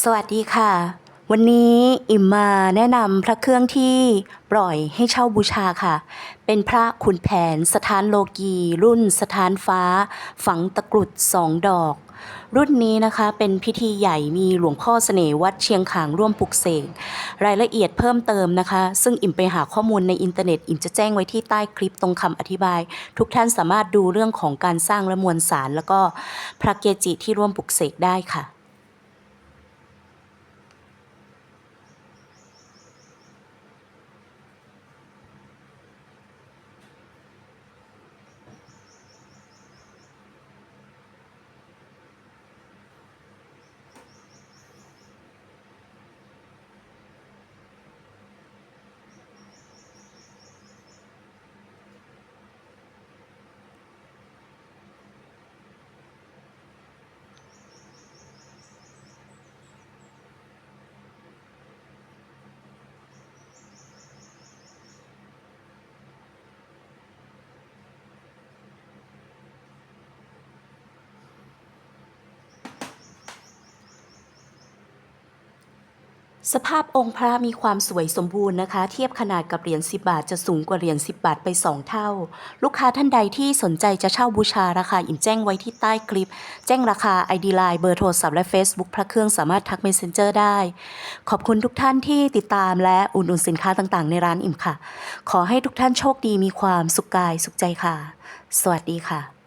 สวัสดีค่ะ วันนี้อิมมาแนะนำพระเครื่องที่ปล่อยให้เช่าบูชาค่ะ เป็นพระขุนแผนสถานโลกี รุ่นสถานฟ้า ฝังตะกรุดสองดอก รุ่นนี้นะคะเป็นพิธีใหญ่มีหลวงพ่อเสน่ห์วัดเชียงขางร่วมปลุกเสกรายละเอียดเพิ่มเติมนะคะ ซึ่งอิ่มไปหาข้อมูลในอินเทอร์เน็ต อิ่มจะแจ้งไว้ที่ใต้คลิปตรงคำอธิบาย ทุกท่านสามารถดูเรื่องของการสร้างและมวลสาร แล้วก็พระเกจิที่ร่วมปลุกเสกได้ค่ะ สภาพองค์พระมีความสวยสมบูรณ์นะคะ เทียบขนาดกับเหรียญ10 บาท จะสูงกว่าเหรียญ10 บาทไป 2 เท่า ลูกค้าท่านใดที่สนใจจะเช่าบูชาราคาอิ่มแจ้งไว้ที่ใต้คลิป แจ้งราคา ID Line เบอร์โทรศัพท์และ Facebook พระเครื่องสามารถทัก Messenger ได้ ขอบคุณทุกท่านที่ติดตามและอุดหนุนสินค้าต่างๆ ในร้านอิ่มค่ะ ขอให้ทุกท่านโชคดีมีความสุขกายสุขใจค่ะ สวัสดีค่ะ